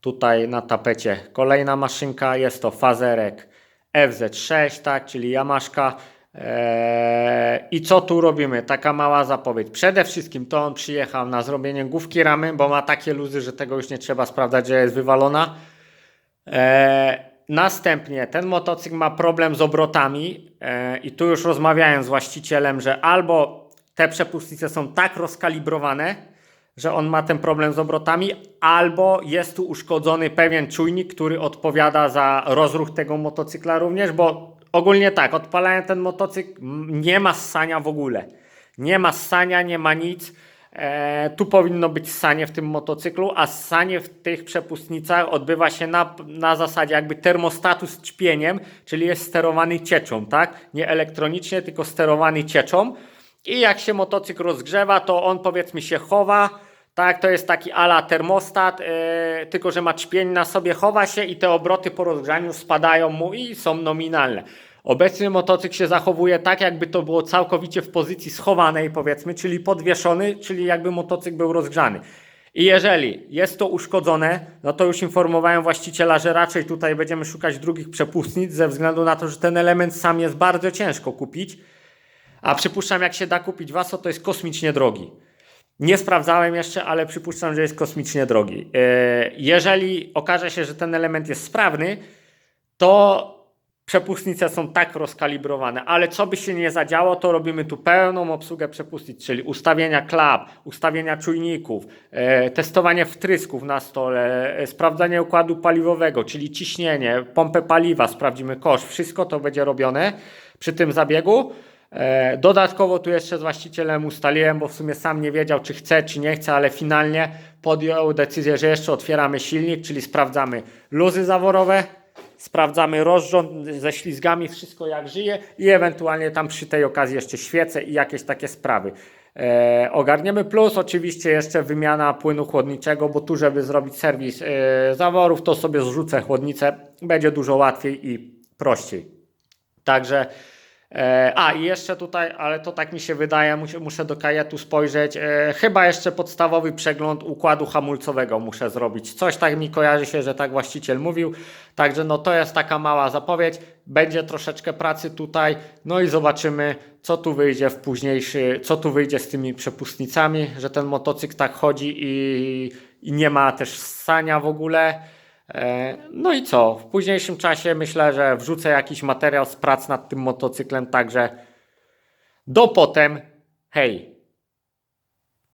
Tutaj na tapecie kolejna maszynka, jest to fazerek FZ6, tak, czyli Yamaszka. Eee, I co tu robimy? Taka mała zapowiedź. Przede wszystkim to on przyjechał na zrobienie główki ramy, bo ma takie luzy, że tego już nie trzeba sprawdzać, że jest wywalona. Eee, następnie ten motocykl ma problem z obrotami eee, i tu już rozmawiałem z właścicielem, że albo te przepustnice są tak rozkalibrowane, że on ma ten problem z obrotami, albo jest tu uszkodzony pewien czujnik, który odpowiada za rozruch tego motocykla również, bo ogólnie tak, odpalając ten motocykl nie ma ssania w ogóle. Nie ma ssania, nie ma nic. E, tu powinno być ssanie w tym motocyklu, a ssanie w tych przepustnicach odbywa się na, na zasadzie jakby termostatu z ćpieniem, czyli jest sterowany cieczą, tak? Nie elektronicznie, tylko sterowany cieczą. I jak się motocykl rozgrzewa, to on powiedzmy się chowa, tak, to jest taki ala termostat, yy, tylko że ma ćpień na sobie, chowa się i te obroty po rozgrzaniu spadają mu i są nominalne. Obecny motocykl się zachowuje tak, jakby to było całkowicie w pozycji schowanej, powiedzmy, czyli podwieszony, czyli jakby motocykl był rozgrzany. I jeżeli jest to uszkodzone, no to już informowałem właściciela, że raczej tutaj będziemy szukać drugich przepustnic, ze względu na to, że ten element sam jest bardzo ciężko kupić. A przypuszczam, jak się da kupić Waso, to jest kosmicznie drogi. Nie sprawdzałem jeszcze, ale przypuszczam, że jest kosmicznie drogi. E, Jeżeli okaże się, że ten element jest sprawny, to przepustnice są tak rozkalibrowane, ale co by się nie zadziało, to robimy tu pełną obsługę przepustnic, czyli ustawienia klap, ustawienia czujników, e, testowanie wtrysków na stole, e, sprawdzanie układu paliwowego, czyli ciśnienie, pompę paliwa, sprawdzimy kosz, wszystko to będzie robione przy tym zabiegu. E, Dodatkowo tu jeszcze z właścicielem ustaliłem, bo w sumie sam nie wiedział, czy chce, czy nie chce, ale finalnie podjął decyzję, że jeszcze otwieramy silnik, czyli sprawdzamy luzy zaworowe, sprawdzamy rozrząd ze ślizgami, wszystko jak żyje i ewentualnie tam przy tej okazji jeszcze świece i jakieś takie sprawy. E, ogarniemy plus oczywiście jeszcze wymiana płynu chłodniczego, bo tu żeby zrobić serwis e, zaworów, to sobie zrzucę chłodnicę, będzie dużo łatwiej i prościej. Także a i jeszcze tutaj, ale to tak mi się wydaje, muszę, muszę do kajetu spojrzeć. E, chyba jeszcze podstawowy przegląd układu hamulcowego muszę zrobić. Coś tak mi kojarzy się, że tak właściciel mówił. Także no to jest taka mała zapowiedź. Będzie troszeczkę pracy tutaj. No i zobaczymy, co tu wyjdzie w późniejszy, co tu wyjdzie z tymi przepustnicami, że ten motocykl tak chodzi i, i nie ma też ssania w ogóle. E, No i co? W późniejszym czasie myślę, że wrzucę jakiś materiał z prac nad tym motocyklem, także do potem. Hej!